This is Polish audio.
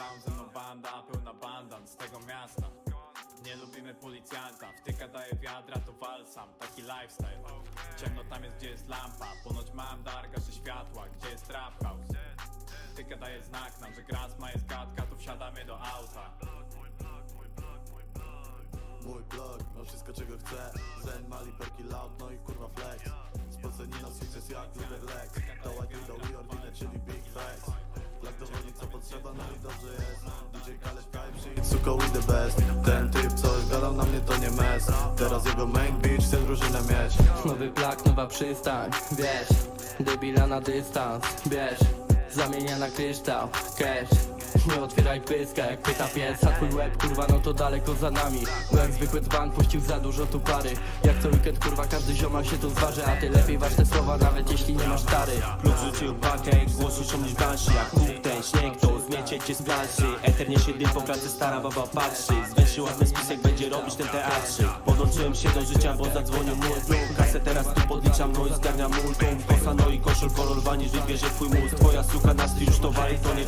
clown, ze mną banda, pełna bandan z tego miasta. Nie lubimy policjanta, wtyka daje wiadra, to wal sam, taki lifestyle. Ciemno tam jest, gdzie jest lampa, ponoć mam dar, gaszy światła, gdzie jest trap house. Wtyka daje znak nam, że grasma jest gadka, to wsiadamy do auta. Mój blog, ma wszystko czego chcę. Zen, Mali, Perki, Loud, no i kurwa flex. Spoceni na Suko we the best. Ten typ coś gadał na mnie to nie mes. Teraz jego main bitch chce drużynę mieć Nowy plak, nowa przystań, wiesz Debila na dystans, wiesz Zamienia na kryształ, cash. Nie otwieraj pyska jak pyta pies. A twój łeb kurwa no to daleko za nami. Jak zwykły dzban puścił za dużo tu pary. Jak co weekend kurwa każdy ziomal się tu zważy. A ty lepiej waż te słowa nawet jeśli nie masz stary Lub rzucił pakę, głos słyszą niż dalszy Jak kup ten śnieg, to cię z planszy Eternie się po klatce, stara baba patrzy. Zwęszyła ten spisek, będzie robić ten teatrzyk Podłączyłem się do życia, bo zadzwonił znów Kasę teraz tu podliczam, no i zgarniam multą Kosa, no i koszul kolor wani, że bierze twój mózg. Twoja suka na już to wali, to nie